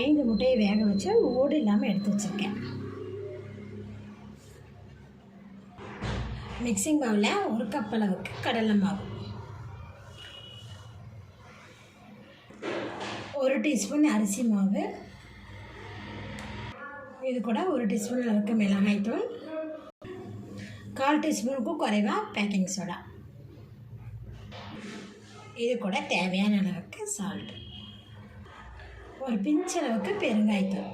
ஐந்து முட்டையை வேக வச்சு ஓடு இல்லாமல் எடுத்து வச்சுருக்கேன். மிக்சிங் பவுலில் ஒரு கப் அளவுக்கு கடலை மாவு. ஒரு டீஸ்பூன் அரிசி மாவு. இது கூட ஒரு டீஸ்பூன் அளவுக்கு மிளகாய் தூள். கால் டீஸ்பூனுக்கும் குறைவாக பேக்கிங் சோடா இது கூட தேவையான அளவுக்கு சால்ட் ஒரு பிஞ்சளவுக்கு பெருங்காயத்தூள்.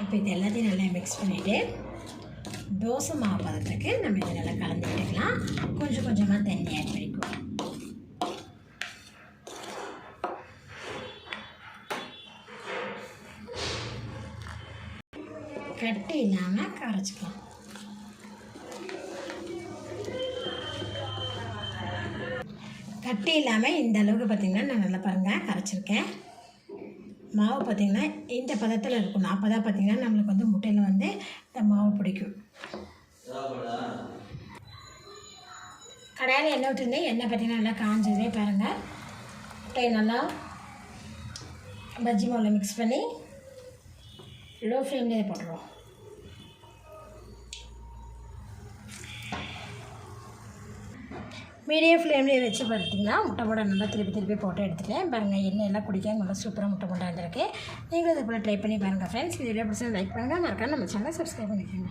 இப்போ இது எல்லாத்தையும் நல்லா மிக்ஸ் பண்ணிவிட்டு தோசை மாவு பதத்துக்கு நம்ம இதை நல்லா கலந்து விட்டுக்கலாம். கொஞ்சம் கொஞ்சமாக தண்ணி ஆட் பண்ணிக்குவோம். கட்டி இல்லாமல் கரைச்சிக்கலாம். கட்டி இல்லாமல் இந்த அளவுக்கு பார்த்திங்கன்னா நான் நல்லா பாருங்கள் கரைச்சிருக்கேன். மாவு பார்த்திங்கன்னா இந்த பதத்தில் இருக்கணும் அப்போ தான் பார்த்திங்கன்னா நம்மளுக்கு வந்து முட்டையில் வந்து இந்த மாவு பிடிக்கும். கடையில் எண்ணெய் ஊற்றிருந்தேன் எண்ணெய் பார்த்திங்கன்னா நல்லா காஞ்சதே பாருங்கள் முட்டையை நல்லா பஜ்ஜி மாவில் மிக்ஸ் பண்ணி லோ ஃப்ளேம்லேயே போட்டுருவோம். மீடியம் ஃப்ளேம்லேயே வச்சு பார்த்தீங்கன்னா முட்டை போட நல்லா திருப்பி திருப்பி போட்டு எடுத்துட்டேன். பாருங்கள் எண்ணெய் எல்லாம் குடிக்க நல்லா சூப்பராக முட்டை போட்டு வந்திருக்கு. நீங்களும் இது போல் ட்ரை பண்ணி பாருங்கள் ஃப்ரெண்ட்ஸ் இது வீடியோ பிடிச்சா லைக் பண்ணுங்கள் மறக்காம நம்ம சேனல் சப்ஸ்கிரைப் பண்ணிக்கோங்க.